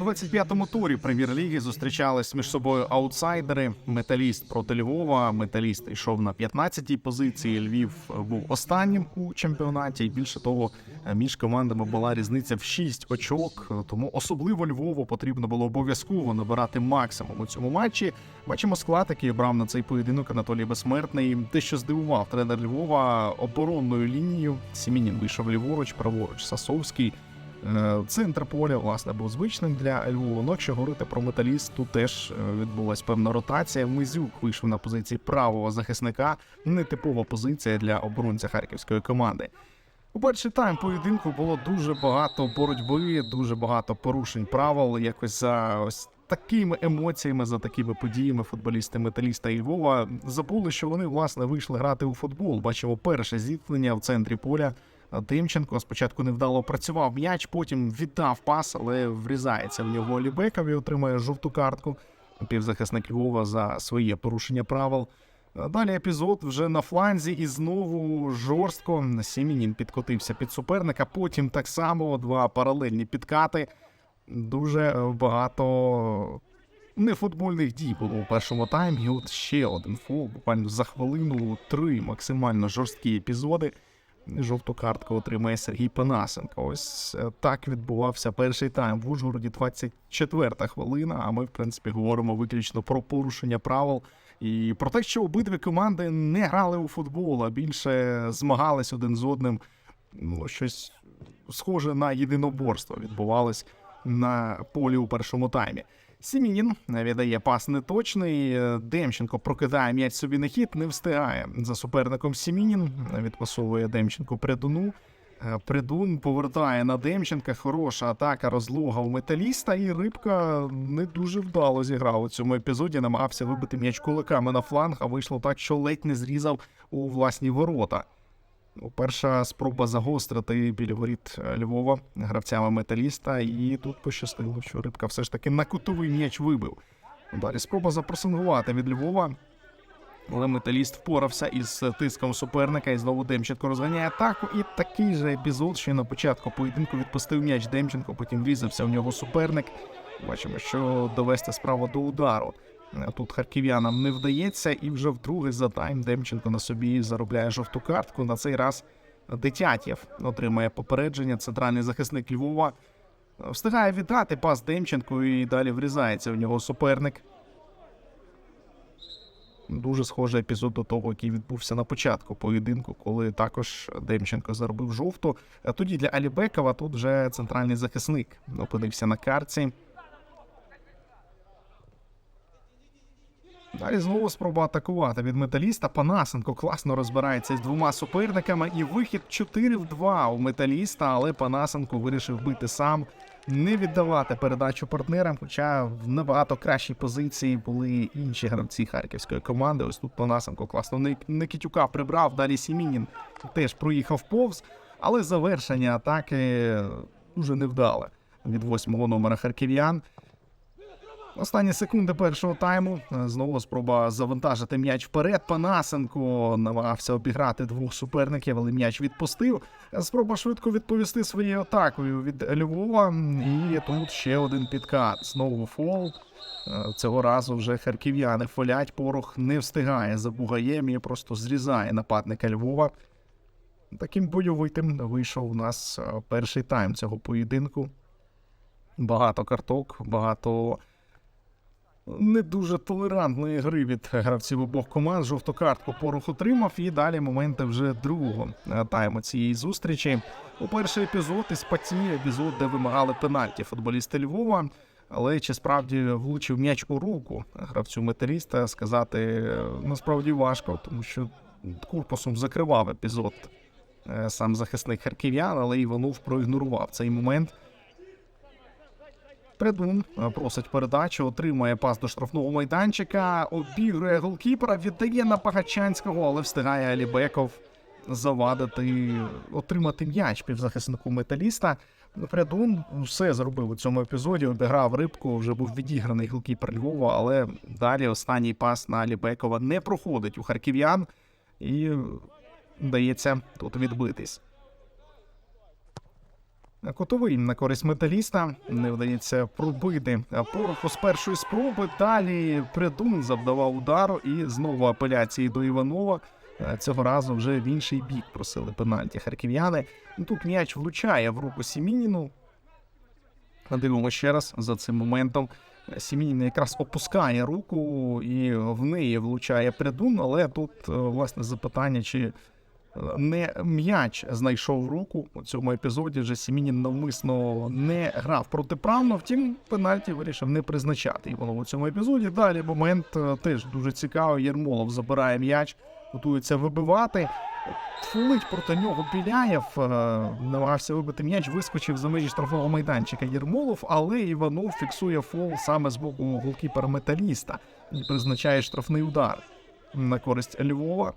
У 25-му турі прем'єр-ліги зустрічались між собою аутсайдери. Металіст проти Львова. Металіст йшов на 15-й позиції. Львів був останнім у чемпіонаті. І більше того, між командами була різниця в 6 очок. Тому особливо Львову потрібно було обов'язково набирати максимум у цьому матчі. Бачимо склад, який обрав на цей поєдинок Анатолій Безсмертний. Те, що здивував тренер Львова оборонною лінією. Сімінін вийшов ліворуч, праворуч Сасовський. Е, Центр поля, власне, був звичним для Львова. Ну, якщо говорити про металіст, тут теж е, відбулась певна ротація. Мизюк вийшов на позиції правого захисника. Нетипова позиція для оборонця харківської команди. У перший тайм поєдинку було дуже багато боротьби, дуже багато порушень правил. Якось за ось такими емоціями, за такими подіями футболісти металіста і Львова забули, що вони власне вийшли грати у футбол. Бачимо перше зіткнення в центрі поля. Тимченко спочатку невдало працював м'яч, потім віддав пас, але врізається в нього Лібеков і отримає жовту картку. Півзахисник Львова за своє порушення правил. Далі епізод вже на фланзі і знову жорстко. Сімінін підкотився під суперника. Потім так само два паралельні підкати. Дуже багато нефутбольних дій було у першому таймі. І от ще один фол. Буквально за хвилину три максимально жорсткі епізоди. Жовту картку отримає Сергій Панасенко. Ось е, так відбувався перший тайм в Ужгороді, 24-та хвилина. А ми, в принципі, говоримо виключно про порушення правил і про те, що обидві команди не грали у футбол, а більше змагались один з одним. Ну, щось схоже на єдиноборство відбувалось на полі у першому таймі. Сімінін віддає пас неточний. Демченко прокидає м'яч собі на хід, не встигає за суперником Сімінін. Відпасовує Демченко Придуну. Е, Придун повертає на Демченка. Хороша атака, розлога у металіста. І рибка не дуже вдало зіграв у цьому епізоді. Намагався вибити м'яч кулаками на фланг, а вийшло так, що ледь не зрізав у власні ворота. Ну, Перша спроба загострити біля воріт е, Львова гравцями металіста, і тут пощастило, що рибка все ж таки на кутовий м'яч вибив. Далі спроба запросингувати від Львова. Але металіст впорався із тиском суперника і знову Демченко розганяє атаку. І такий же епізод, що на початку поєдинку відпустив м'яч Демченко, потім врізався в нього суперник. Бачимо, що довести справу до удару. Тут харків'янам не вдається, і вже вдруге за тайм Демченко на собі заробляє жовту картку. На цей раз Дитятєв отримає попередження. Центральний захисник Львова встигає віддати пас Демченку і далі врізається в нього суперник. Дуже схожий епізод до того, який відбувся на початку поєдинку, коли також Демченко заробив жовту. Тоді для Алібекова тут вже центральний захисник опинився на карці. Далі знову спроба атакувати від металіста. Панасенко класно розбирається з двома суперниками. І вихід 4 в 2 у металіста, але Панасенко вирішив бити сам, не віддавати передачу партнерам. Хоча в набагато кращій позиції були інші гравці харківської команди. Ось тут Панасенко класно Ник- Никитюка прибрав. Далі Сімінін теж проїхав повз, але завершення атаки дуже невдале від восьмого номера харків'ян. Останні секунди першого тайму. Е, Знову спроба завантажити м'яч вперед. Панасенко намагався обіграти двох суперників, але м'яч відпустив. Е, Спроба швидко відповісти своєю атакою від Львова. І тут ще один підкат. Знову фол. Е, Цього разу вже харків'яни фолять. Порох не встигає за бугаєм і просто зрізає нападника Львова. Таким бойовитим вийшов у нас перший тайм цього поєдинку. Багато карток, багато не дуже толерантної гри від гравців обох команд. Жовту картку порох отримав, і далі моменти вже другого тайму цієї зустрічі. У перший епізод із паті, епізод, де вимагали пенальті футболісти Львова. Але чи справді влучив м'яч у руку гравцю металіста, сказати е, насправді важко, тому що корпусом закривав епізод е, сам захисник харків'ян, але Іванов проігнорував цей момент. Придун е, просить передачу, отримує пас до штрафного майданчика, обігрує голкіпера, віддає на Пагачанського, але встигає Алібеков завадити, отримати м'яч півзахиснику металіста. Прядун все зробив у цьому епізоді. Обіграв рибку, вже був відіграний голкіпер Львова, але далі останній пас на Алібекова не проходить у харків'ян і вдається тут відбитись. Котовий на користь металіста не вдається пробити пороху з першої спроби. Далі Прядун завдавав удару і знову апеляції до Іванова. Цього разу вже в інший бік просили пенальті харків'яни. Тут м'яч влучає в руку Сімініну. Дивимося ще раз за цим моментом. Сімінін якраз опускає руку і в неї влучає Прядун, але тут е, власне запитання, чи не м'яч знайшов руку у цьому епізоді. Вже Сімінін навмисно не грав протиправно. Втім, пенальті вирішив не призначати. І воно у цьому епізоді. Далі момент е, теж дуже цікавий. Єрмолов забирає м'яч, готується вибивати. Фулить проти нього Біляєв, е, намагався вибити м'яч, вискочив за межі штрафного майданчика Єрмолов, але Іванов фіксує фол саме з боку голкіпера металіста і призначає штрафний удар на користь Львова.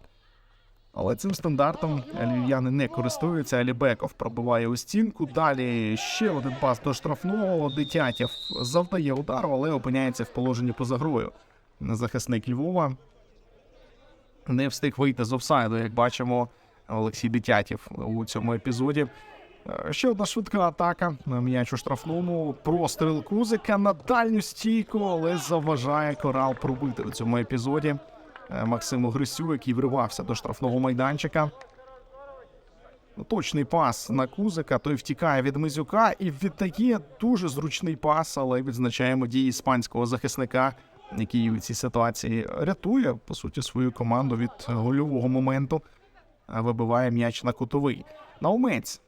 Але цим стандартом львів'яни не користуються. Алібеков пробиває у стінку. Далі ще один пас до штрафного. Дитятєв завдає удару, але опиняється в положенні поза грою. Захисник Львова не встиг вийти з офсайду, як бачимо, Олексій Дитятєв у цьому епізоді. Е, Ще одна швидка атака м'яч у штрафному. Простріл Кузика на дальню стійку, але заважає корал пробити у цьому епізоді. Е, Максиму Грисю, який вривався до штрафного майданчика. Ну, Точний пас на Кузика, той втікає від Мизюка і віддає дуже зручний пас, але відзначаємо дії іспанського захисника, який у цій ситуації рятує по суті свою команду від гольового моменту. Вибиває м'яч на кутовий. Наумець.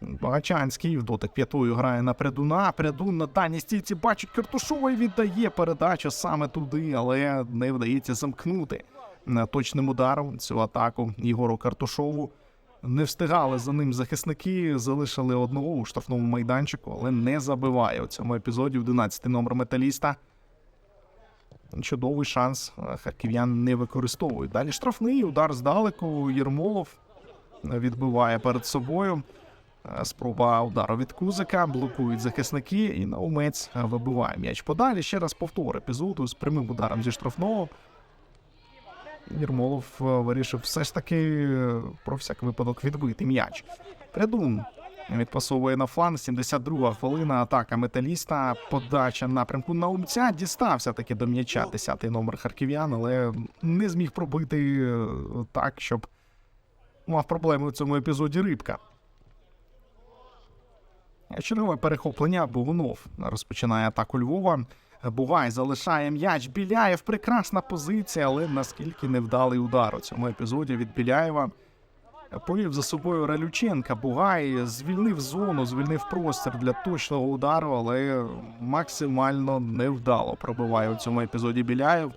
Багачанський дотик п'ятою грає на Прядуна. Прядун на даній стійці бачить Картушова і віддає передачу саме туди, але не вдається замкнути точним ударом цю атаку Ігору Картушову. Не встигали за ним захисники, залишили одного у штрафному майданчику, але не забиває у цьому епізоді 11 номер металіста. Чудовий шанс харків'ян не використовують. Далі штрафний удар здалеку. Єрмолов відбиває перед собою. Е, Спроба удару від Кузика, блокують захисники, і наумець е, вибиває м'яч подалі. Ще раз повтор епізоду з прямим ударом зі штрафного. Єрмолов е, вирішив все ж таки про всяк випадок відбити м'яч. Прядун відпасовує на фланг. 72 хвилина. Атака металіста. Подача напрямку наумця. Дістався таки до м'яча 10-й номер харків'ян, але не зміг пробити так, щоб мав проблеми у цьому епізоді рибка. Чергове перехоплення Бугунов розпочинає атаку Львова. Бугай залишає м'яч. Біляєв прекрасна позиція, але наскільки невдалий удар у цьому епізоді від Біляєва. Повів за собою Ралюченка. Бугай звільнив зону, звільнив простір для точного удару, але максимально невдало пробиває у цьому епізоді Біляєв.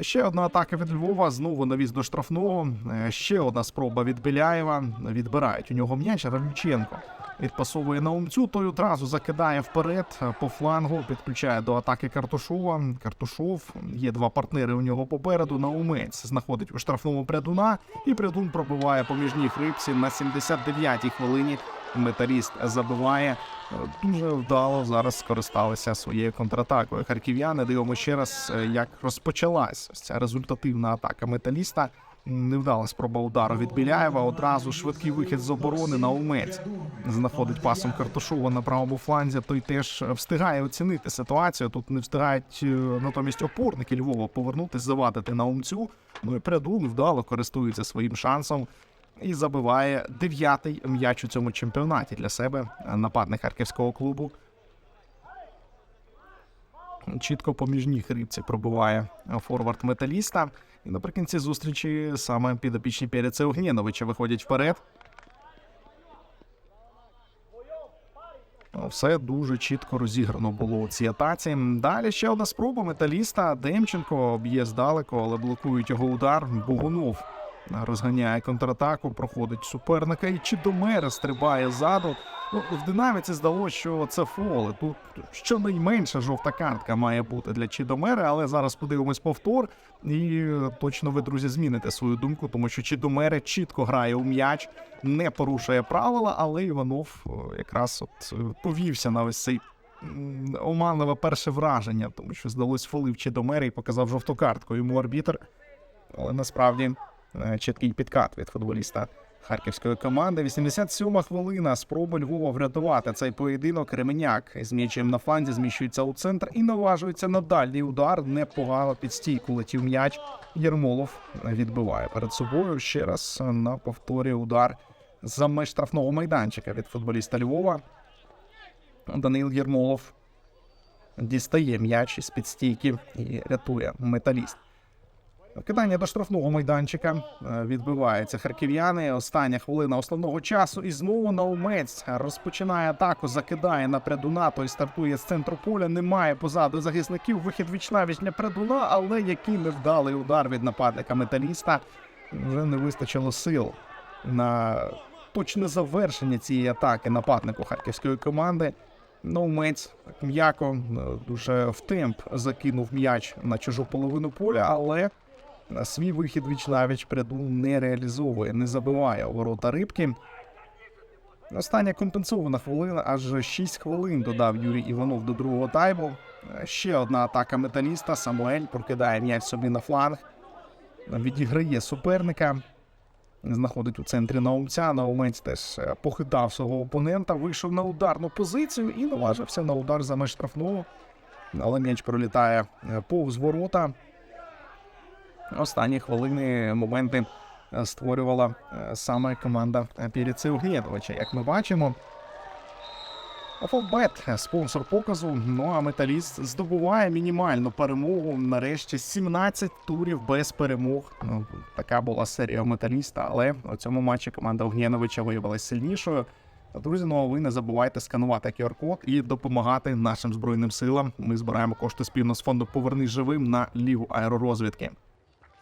Ще одна атака від Львова. Знову навіз до штрафного. Е, Ще одна спроба від Біляєва. Відбирають у нього м'яч. Равлюченко відпасовує на умцю. Той одразу закидає вперед е, по флангу. Підключає до атаки Картушова. Картушов є два партнери у нього попереду. Наумець знаходить у штрафному прядуна. І прядун пробиває поміжній хрипці на 79-й хвилині. Металіст забиває. Е, Дуже вдало зараз скористалися своєю контратакою. Харків'яни дивимося ще раз, е, як розпочалась ця результативна атака металіста. Невдала спроба удару від Біляєва. Одразу швидкий вихід з оборони на умець. Знаходить пасом Картушова на правому фланзі. Той теж встигає оцінити ситуацію. Тут не встигають е, натомість опорники Львова повернутись, завадити на умцю. Ну і Прядун вдало користується своїм шансом і забиває дев'ятий м'яч у цьому чемпіонаті для себе нападник харківського клубу. Чітко поміжній хрипці пробиває форвард металіста. І наприкінці зустрічі саме підопічні Переце Огнєновича виходять вперед. Ну, Все дуже чітко розіграно було у цій атаці. Далі ще одна спроба металіста. Демченко б'є здалеку, але блокують його удар. Богунов розганяє контратаку, проходить суперника і Чідомера стрибає ззаду. Ну, в динаміці здалося, що це фол. і Тут щонайменша жовта картка має бути для Чідомери, але зараз подивимось повтор. І точно ви, друзі, зміните свою думку, тому що Чідомере чітко грає у м'яч, не порушує правила, але Іванов е, якраз от е, повівся на ось цей оманливе перше враження, тому що здалось фолив Чідомери і показав жовту картку. Йому арбітр, але насправді чіткий підкат від футболіста харківської команди. 87-ма хвилина. Спроба Львова врятувати цей поєдинок. Ременяк з м'ячем на фланзі зміщується у центр і наважується на дальній удар. Непогано під стійку летів м'яч. Єрмолов відбиває перед собою. Ще раз на повторі удар за меж штрафного майданчика від футболіста Львова. Данил Єрмолов дістає м'яч із під стійки і рятує металіст. Кидання до штрафного майданчика е, відбиваються харків'яни. Остання хвилина основного часу. І знову Наумець розпочинає атаку, закидає на Прядуна, той стартує з центру поля. Немає позаду захисників. Вихід вічнавіч для Прядуна, але який невдалий удар від нападника металіста. Вже не вистачило сил на точне завершення цієї атаки нападнику харківської команди. Наумець м'яко, е, дуже в темп закинув м'яч на чужу половину поля, але свій вихід віч навіч не реалізовує, не забиває ворота рибки. Остання компенсована хвилина, аж 6 хвилин додав Юрій Іванов до другого тайму. Ще одна атака металіста. Самуель прокидає м'яч собі на фланг, відіграє суперника. Знаходить у центрі наумця. Наумець теж е, похитав свого опонента, вийшов на ударну позицію і наважився на удар за меж штрафного. Але м'яч пролітає е, повз ворота. Останні хвилини моменти е, створювала е, саме команда Піріци Углєдовича. Як ми бачимо, Фолбет спонсор показу. Ну а металіст здобуває мінімальну перемогу. Нарешті 17 турів без перемог. Ну, така була серія металіста, але у цьому матчі команда Огнєновича виявилася сильнішою. Друзі, ну а ви не забувайте сканувати QR-код і допомагати нашим збройним силам. Ми збираємо кошти спільно з фонду Повернись живим на лігу аеророзвідки.